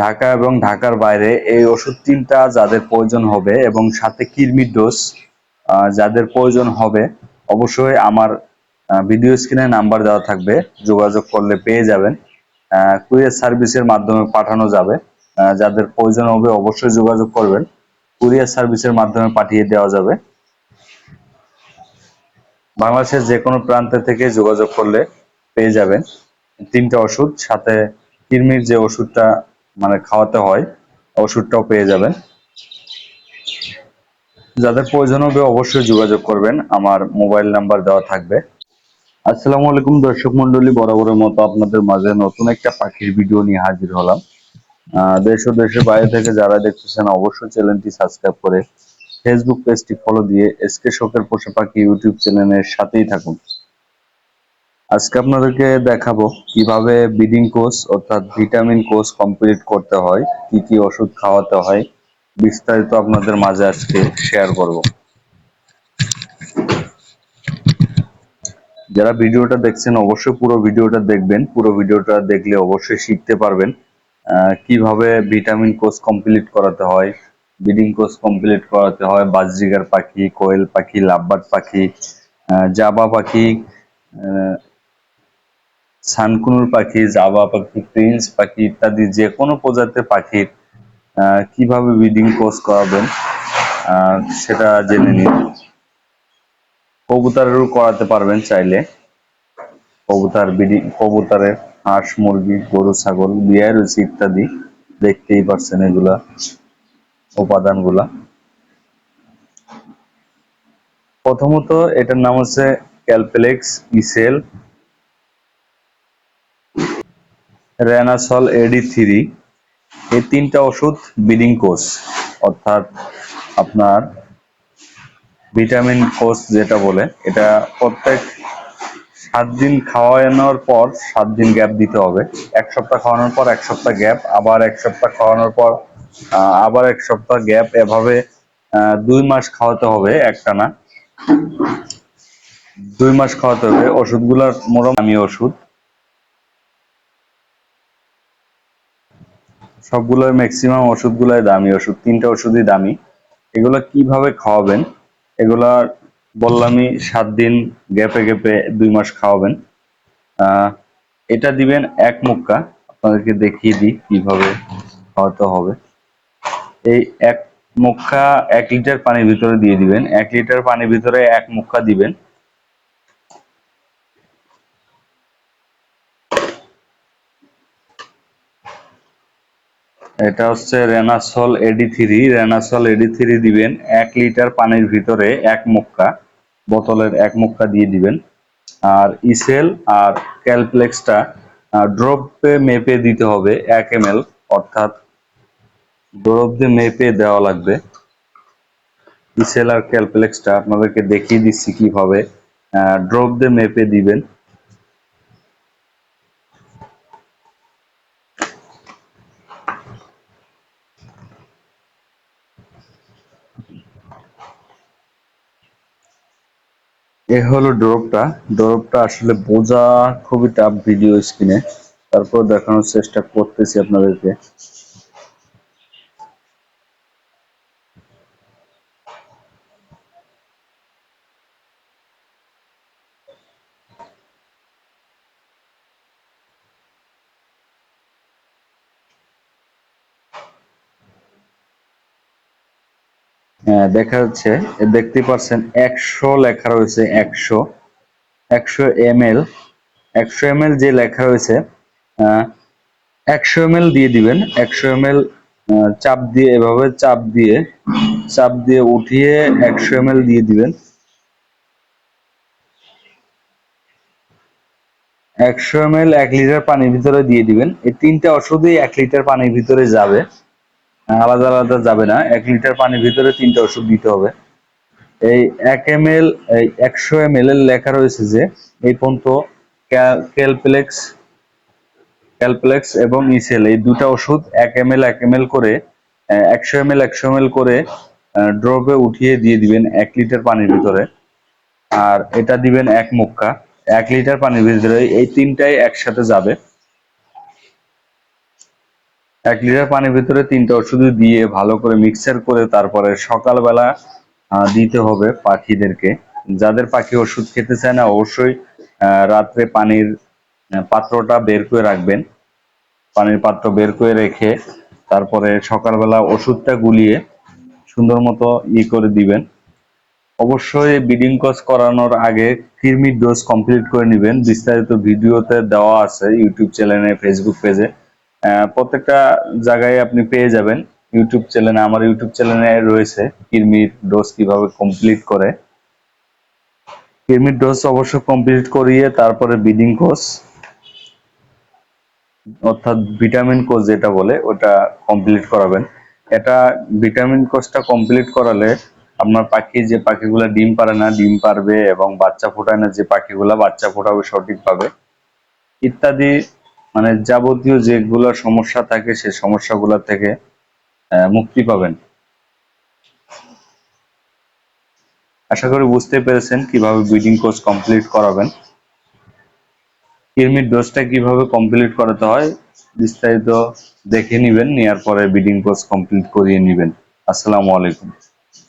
ঢাকা এবং ঢাকার বাইরে এই ওষুধ তিনটা যাদের প্রয়োজন হবে এবং সাথে কিডনির ডোজ যাদের প্রয়োজন হবে, অবশ্যই আমার ভিডিও স্ক্রিনে নাম্বার দেওয়া থাকবে, যোগাযোগ করলে পেয়ে যাবেন। কুরিয়ার সার্ভিসের মাধ্যমে পাঠানো যাবে। যাদের প্রয়োজন হবে অবশ্যই যোগাযোগ করবেন। কুরিয়ার সার্ভিসের মাধ্যমে পাঠিয়ে দেওয়া যাবে। বাংলাদেশের যে কোনো প্রান্ত থেকে যোগাযোগ করলে পেয়ে যাবেন। তিনটা ওষুধ, সাথে কৃমির যে ওষুধটা মানে খাওয়াতে হয়, ওষুধটাও পেয়ে যাবেন। যাদের প্রয়োজন হবে অবশ্যই যোগাযোগ করবেন, আমার মোবাইল নাম্বার দেওয়া থাকবে। আসসালামু আলাইকুম দর্শক মন্ডলী বরাবরের মতো আপনাদের মাঝে নতুন একটা পাখির ভিডিও নিয়ে হাজির হলাম। দেশ ও দেশের বাইরে থেকে যারা দেখতেছেন, অবশ্যই চ্যানেলটি সাবস্ক্রাইব করে ফেসবুক পেজটি ফলো দিয়ে এসকে শখের পোষা পাখি ইউটিউব চ্যানেলের সাথেই থাকুন। আজকে আপনাদেরকে দেখাবো কীভাবে ব্রিডিং কোর্স অর্থাৎ ভিটামিন কোর্স কমপ্লিট করতে হয়, কি কি ওষুধ খাওয়াতে হয়, বিস্তারিত আপনাদের মাঝে আজকে শেয়ার করব। যারা ভিডিওটা দেখছেন, অবশ্যই পুরো ভিডিওটা দেখবেন। পুরো ভিডিওটা দেখলে অবশ্যই শিখতে পারবেন কীভাবে ভিটামিন কোর্স কমপ্লিট করাতে হয়, ব্রিডিং কোর্স কমপ্লিট করাতে হয়, বাজরিগার পাখি, কোয়েল পাখি, লাভবার্ড পাখি জাবা পাখি সানকুনুর পাখি জাবা পাখি প্রিন্স পাখি ইত্যাদি যে কোনো প্রজাতির পাখির কীভাবে ব্রিডিং কোর্স করাবেন সেটা জেনে নিন। কবুতরেরও করাতে পারবেন চাইলে। কবুতর ব্রিডিং, কবুতরের হাঁস, মুরগি, গরু, ছাগল বিয়ার রয়েছে ইত্যাদি। দেখতেই পারছেন এগুলা, উপাদানগুলা। প্রথমত এটার নাম হচ্ছে ক্যালপেলেক্স, ইসেল রেনাসল এডি থ্রি এই তিনটা ওষুধ ব্রিডিং কোর্স অর্থাৎ আপনার ভিটামিন কোর্স যেটা বলে, এটা প্রত্যেক সাত দিন খাওয়ানোর পর সাত দিন গ্যাপ দিতে হবে। এক সপ্তাহ খাওয়ানোর পর এক সপ্তাহ গ্যাপ আবার এক সপ্তাহ খাওয়ানোর পর আবার এক সপ্তাহ গ্যাপ এভাবে দুই মাস খাওয়াতে হবে একটানা। দুই মাস খাওয়াতে হবে। ওষুধগুলোর মোটামুটি ওষুধ। সবগুলোর ম্যাক্সিমাম ওষুধগুলোই দামি। ওষুধ, তিনটা ওষুধই দামি। এগুলো কীভাবে খাওয়াবেন? এগুলা বললামই, সাত দিন গ্যাপে গ্যাপে দুই মাস খাওয়াবেন। এটা দিবেন এক মুক্কা। আপনাদেরকে দেখিয়ে দিই কীভাবে খাওয়াতে হবে। এই এক মুক্কা এক লিটার পানির ভিতরে দিয়ে দিবেন। এক লিটার পানির ভিতরে এক মুক্কা দিবেন। এটা হচ্ছে রেনাসল এডি থ্রি রেনাসল এডি থ্রি দিবেন এক লিটার পানির ভিতরে এক মুক্কা, বোতলের এক মুক্কা দিয়ে দিবেন। আর ইসেল আর ক্যালপ্লেক্সটা ড্রপে মেপে দিতে হবে এক এম অর্থাৎ ড্রপ দিয়ে মেপে দেওয়া লাগবে। ইসেল আর ক্যালপ্লেক্সটা আপনাদেরকে দেখিয়ে দিচ্ছি কীভাবে ড্রপ দিয়ে মেপে দিবেন। এ হলো ড্রপটা। ড্রপটা আসলে বোঝা খুবই টাফ ভিডিও স্ক্রিনে তারপর দেখানোর চেষ্টা করতেছি আপনাদেরকে। দেখা যাচ্ছে দেখতে পাচ্ছেন একশো লেখা রয়েছে, একশো একশো এম এল একশো এম এল যে লেখা রয়েছে একশো এম এল দিয়ে দিবেন, একশো এম এল চাপ দিয়ে, এভাবে চাপ দিয়ে চাপ দিয়ে উঠিয়ে একশো এম এল দিয়ে দিবেন। একশো এম এল এক লিটার পানির ভিতরে দিয়ে দিবেন। এই তিনটা ওষুধই এক লিটার পানির ভিতরে যাবে। আলাদা আলাদা যাবে না। এক লিটার পানির ভিতরে তিনটা ওষুধ দিতে হবে। এই এক এম এল এই একশো এম এল এর লেখা রয়েছে যে, এই পর্যন্ত ক্যালপ্লেক্স ক্যালপ্লেক্স এবং ইসেল, এই দুটা ওষুধ এক এম এল এক এম এল করে একশো এম এল একশো এম এল করে ড্রপে উঠিয়ে দিয়ে দিবেন এক লিটার পানির ভিতরে। আর এটা দিবেন এক মুক্কা। এক লিটার পানির ভিতরে এই তিনটাই একসাথে যাবে। এক লিটার পানির ভিতরে তিনটা ওষুধ দিয়ে ভালো করে মিক্সার করে তারপরে সকালবেলা দিতে হবে পাখিদেরকে। যাদের পাখি ওষুধ খেতে চায় না, অবশ্যই রাত্রে পানির পাত্রটা বের করে রাখবেন। পানির পাত্র বের করে রেখে তারপরে সকালবেলা ওষুধটা গুলিয়ে সুন্দর মতো ই করে দিবেন। অবশ্যই ব্রিডিং কোর্স করানোর আগে কৃমির ডোজ কমপ্লিট করে নেবেন। বিস্তারিত ভিডিওতে দেওয়া আছে ইউটিউব চ্যানেলে, ফেসবুক পেজে। প্রত্যেকটা জায়গায় আপনি পেয়ে যাবেন। ইউটিউব চ্যানেলে আমার ইউটিউব চ্যানেলে রয়েছে কৃমির ডোজ কীভাবে কমপ্লিট করে। কৃমির ডোজ অবশ্য কমপ্লিট করিয়ে তারপরে ব্রিডিং কোর্স অর্থাৎ ভিটামিন কোর্স যেটা বলে, ওটা কমপ্লিট করাবেন। এটা ভিটামিন কোর্সটা কমপ্লিট করালে আপনার পাখি, যে পাখিগুলো ডিম পারে না, ডিম পারবে এবং বাচ্চা ফোটায় না, যে পাখিগুলো বাচ্চা ফোটাবে সঠিকভাবে, ইত্যাদি মানে যাবতীয় যেগুলো সমস্যা থাকে সেই সমস্যাগুলো থেকে মুক্তি পাবেন। আশা করি বুঝতে পেরেছেন কীভাবে ব্রিডিং কোর্স কমপ্লিট করাবেন। কৃমির ডোজটা কীভাবে কমপ্লিট করাতে হয়, বিস্তারিত দেখে নিবেন নেওয়ার পরে ব্রিডিং কোর্স কমপ্লিট করিয়ে নিবেন। আসসালামু আলাইকুম।